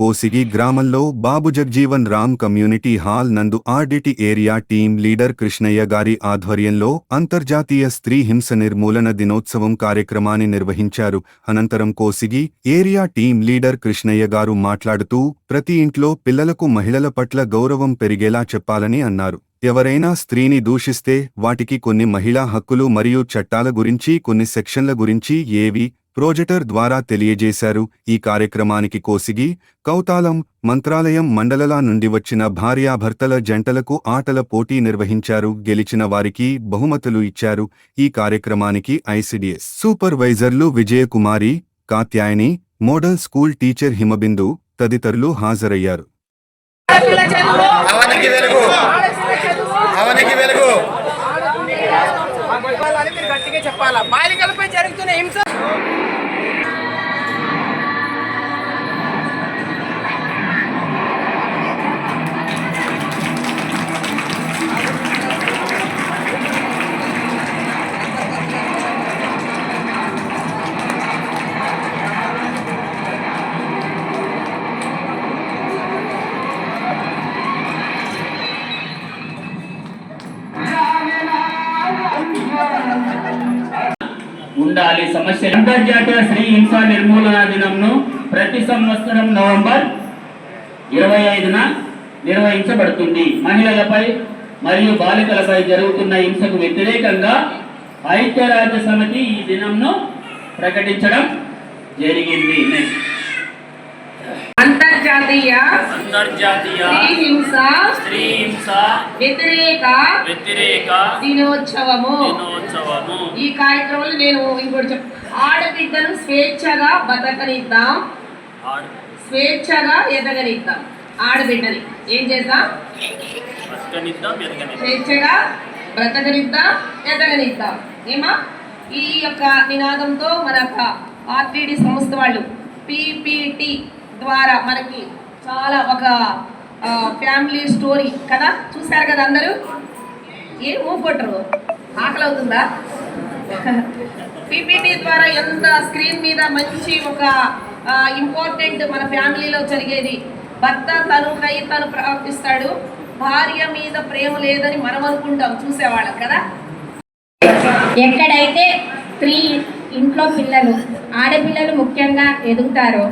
కోసిగి గ్రామంలో Babu Jagjivan Ram community hall నందు RDT area team leader Krishnaiah గారి ఆధ్వర్యంలో అంతర్జాతీయ స్త్రీ హింస నిర్మూలన దినోత్సవం కార్యక్రమాన్ని నిర్వహించారు. అనంతరం Kosigi area team leader Krishnaiah గారు మాట్లాడుతూ ప్రతి ఇంట్లో పిల్లలకు మహిళల పట్ల గౌరవం పెరిగేలా చెప్పాలని అన్నారు. ఎవరైనా స్త్రీని దూషిస్తే వాటికి కొన్ని మహిళా హక్కులు మరియు చట్టాల గురించి కొన్ని సెక్షన్ల గురించి ఏవి ప్రోజెటర్ ద్వారా తెలియజేశారు. ఈ కార్యక్రమానికి కోసిగి కౌతాలం మంత్రాలయం మండలల నుండి వచ్చిన భార్యాభర్తల జంటలకు ఆటల పోటీ నిర్వహించారు. గెలిచిన వారికి బహుమతులు ఇచ్చారు. ఈ కార్యక్రమానికి ICDS సూపర్వైజర్లు Vijayakumari Katyayani model school teacher Himabindu తదితరులు హాజరయ్యారు. అవనికి వెలుగు. అవనికి వెలుగు. వాళ్ళని మీరు గట్టిగా చెప్పాలా బాలికలపై జరుగుతున్న హింస ఉండాలి. సమస్య అంతర్జాతీయ స్త్రీ హింస నిర్మూలన దినంను ప్రతి సంవత్సరం నవంబర్ ఇరవై ఐదున నిర్వహించబడుతుంది. మహిళలపై మరియు బాలికలపై జరుగుతున్న హింసకు వ్యతిరేకంగా ఐక్యరాజ్య సమితి ఈ దినంను ప్రకటించడం జరిగింది. నెక్స్ట్ అంతర్జాతీయ అంతర్జాతీయ స్త్రీ హింస స్త్రీ హింస వ్యతిరేక వ్యతిరేక దినోత్సవము. దినోత్సవము. ఈ కార్యక్రమంలో నేను ఇంకోటి చెప్ ఆడబిడ్డను స్వేచ్ఛగా బతకనిద్దాం. స్వేచ్ఛగా ఎదగనిద్దాం. ఆడబిడ్డని ఏం చేద్దాం. స్వేచ్ఛగా బ్రతకనిద్దాం ఎదగనిద్దాం. ఏమా? ఈ యొక్క నినాదంతో మన యొక్క ఆర్టీడీ సంస్థ వాళ్ళు పీపీటీ ద్వారా మనకి చాలా ఒక ఫ్యామిలీ స్టోరీ కదా? చూశారు కదా అందరూ? ఏ మూకొట్టరు ఆకలి అవుతుందా? పీపీటీ ద్వారా ఎంత స్క్రీన్ మీద మంచి ఒక ఇంపార్టెంట్ మన ఫ్యామిలీలో జరిగేది. భర్త తను కై తను ప్రవర్తిస్తాడు. భార్య మీద ప్రేమ లేదని మనం అనుకుంటాం. చూసేవాళ్ళం కదా? ఎక్కడైతే స్త్రీ ఇంట్లో పిల్లలు ఆడపిల్లలు ముఖ్యంగా ఎదుగుతారో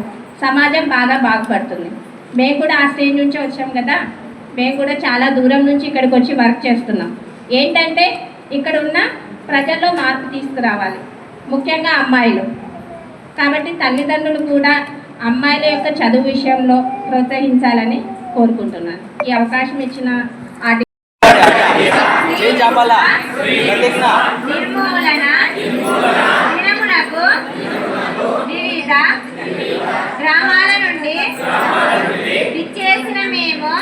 సమాజం బాగా బాగుపడుతుంది. మేము కూడా ఆ స్టేజ్ నుంచి వచ్చాం కదా. మేము కూడా చాలా దూరం నుంచి ఇక్కడికి వచ్చి వర్క్ చేస్తున్నాం. ఏంటంటే ఇక్కడ ఉన్న ప్రజల్లో మార్పు తీసుకురావాలి. ముఖ్యంగా అమ్మాయిలు. కాబట్టి తల్లిదండ్రులు కూడా అమ్మాయిల యొక్క చదువు విషయంలో ప్రోత్సహించాలని కోరుకుంటున్నాను ఈ అవకాశం ఇచ్చిన. నిర్మూలన వివిధ గ్రామాల నుండి ఇచ్చేసిన మేము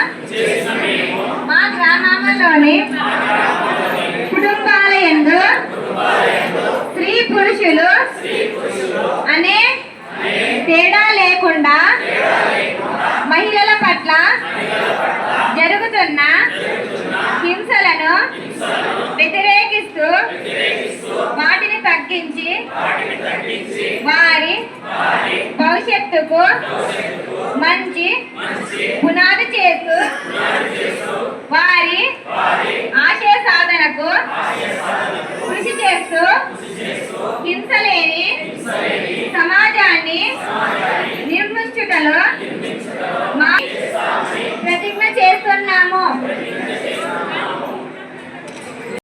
మా గ్రామంలోని కుటుంబాల యందు స్త్రీ పురుషులు అనే తేడా లేకుండా మహిళల పట్ల జరుగుతున్న హింసలను వ్యతిరేకిస్తూ వాటిని తగ్గించి వారి భవిష్యత్తుకు మంచి పునాది చేస్తూ. వారి ఆశయ సాధనకు కృషి చేస్తూ హింసలేని సమాజాన్ని నిర్మించుటలో